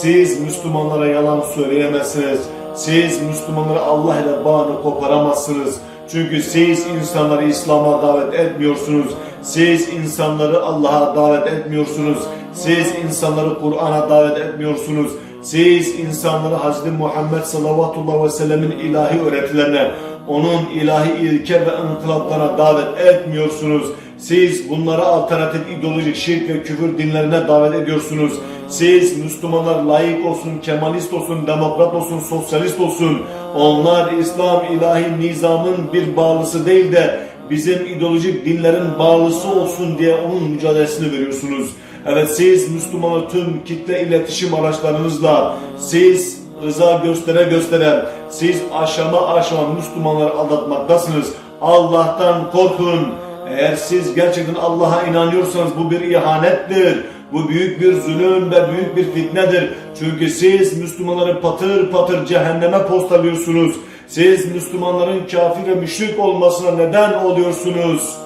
Siz Müslümanlara yalan söyleyemezsiniz. Siz Müslümanlara Allah ile bağını koparamazsınız. Çünkü siz insanları İslam'a davet etmiyorsunuz. Siz insanları Allah'a davet etmiyorsunuz. Siz insanları Kur'an'a davet etmiyorsunuz. Siz insanları Hz. Muhammed sallallahu ve sellemin ilahi öğretilerine, onun ilahi ilke ve inkılaplarına davet etmiyorsunuz. Siz bunlara alternatif ideolojik şirk ve küfür dinlerine davet ediyorsunuz. Siz Müslümanlar layık olsun, kemalist olsun, demokrat olsun, sosyalist olsun. Onlar İslam ilahi nizamın bir bağlısı değil de bizim ideolojik dinlerin bağlısı olsun diye onun mücadelesini veriyorsunuz. Evet siz Müslümanlar tüm kitle iletişim araçlarınızla siz rıza göstere gösteren, siz aşama aşama Müslümanları aldatmaktasınız. Allah'tan korkun. Eğer siz gerçekten Allah'a inanıyorsanız bu bir ihanettir. Bu büyük bir zulüm ve büyük bir fitnedir. Çünkü siz Müslümanları patır patır cehenneme postalıyorsunuz. Siz Müslümanların kafir ve müşrik olmasına neden oluyorsunuz.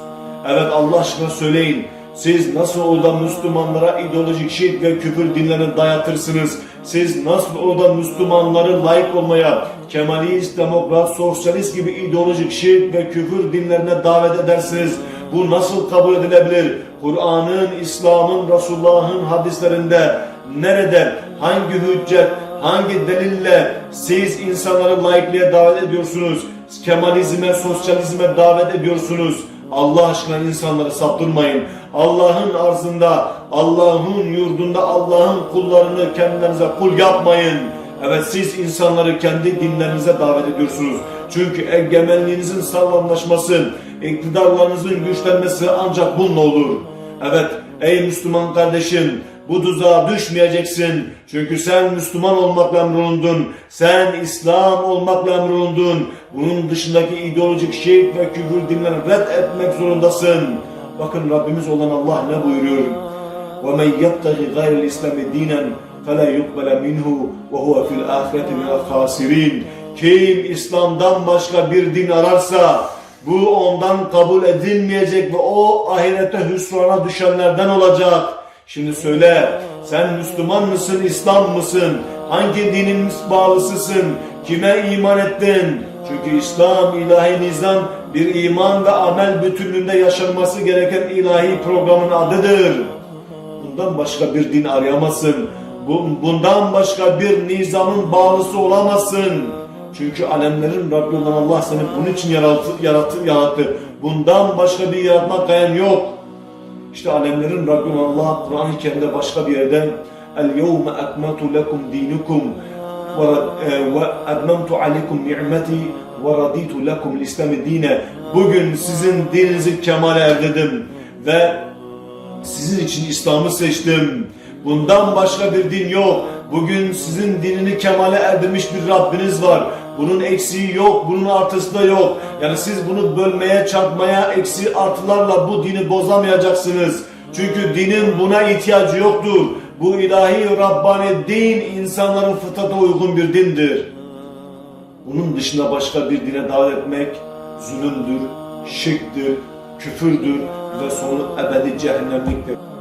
Evet Allah aşkına söyleyin. Siz nasıl orada Müslümanlara ideolojik şirk ve küfür dinlerini dayatırsınız? Siz nasıl orada Müslümanları layık olmaya, Kemalist, Demokrat, Sosyalist gibi ideolojik şirk ve küfür dinlerine davet edersiniz? Bu nasıl kabul edilebilir? Kur'an'ın, İslam'ın, Resulullah'ın hadislerinde nerede, hangi hüccet, hangi delille siz insanları laikliğe davet ediyorsunuz? Kemalizme, sosyalizme davet ediyorsunuz? Allah aşkına insanları saptırmayın. Allah'ın arzında, Allah'ın yurdunda Allah'ın kullarını kendinize kul yapmayın. Evet siz insanları kendi dinlerinize davet ediyorsunuz. Çünkü egemenliğinizin sağlamlaşması, iktidarlarınızın güçlenmesi ancak bununla olur. Evet ey Müslüman kardeşim bu tuzağa düşmeyeceksin. Çünkü sen Müslüman olmakla emrolundun. Sen İslam olmakla emrolundun. Bunun dışındaki ideolojik şirk ve küfür dinlerini red etmek zorundasın. Bakın Rabbimiz olan Allah ne buyuruyor? وَمَنْ يَبْتَغِ غَيْرِ الْاِسْلَامِ دِينًا فَلَا يُقْبَلَ مِنْهُ وَهُوَ فِي الْآخِرَةِ مِنَ الْخَاسِرِينَ Kim İslam'dan başka bir din ararsa bu ondan kabul edilmeyecek ve o ahirete hüsrana düşenlerden olacak. Şimdi söyle sen Müslüman mısın, İslam mısın? Hangi dinin bağlısısın? Kime iman ettin? Çünkü İslam ilahi nizam bir iman ve amel bütünlüğünde yaşanması gereken ilahi programın adıdır. Bundan başka bir din arayamazsın. Bu- Bundan başka bir nizamın bağlısı olamazsın. Çünkü alemlerin Rabbi olan Allah seni bunun için yarattı, yarattı, yarattı. Bundan başka bir yaratma gayen yok. İşte alemlerin Rabbi olan Allah Kur'an-ı Kerim'de başka bir yerde El yevme ekmetu lekum dinukum ve e, ve etmemtu aleykum ni'meti ve raditu lekum l-İslam'ı dine. Bugün sizin dininizi kemale erdirdim ve sizin için İslam'ı seçtim. Bundan başka bir din yok. Bugün sizin dinini kemale erdirmiş bir Rabbiniz var. Bunun eksiği yok, bunun artısı da yok. Yani siz bunu bölmeye, çarpmaya, eksi artılarla bu dini bozamayacaksınız. Çünkü dinin buna ihtiyacı yoktur. Bu ilahi Rabbani din insanların fıtrata uygun bir dindir. Bunun dışında başka bir dine davet etmek zulümdür, şirktir, küfürdür ve sonu ebedi cehennemliktir.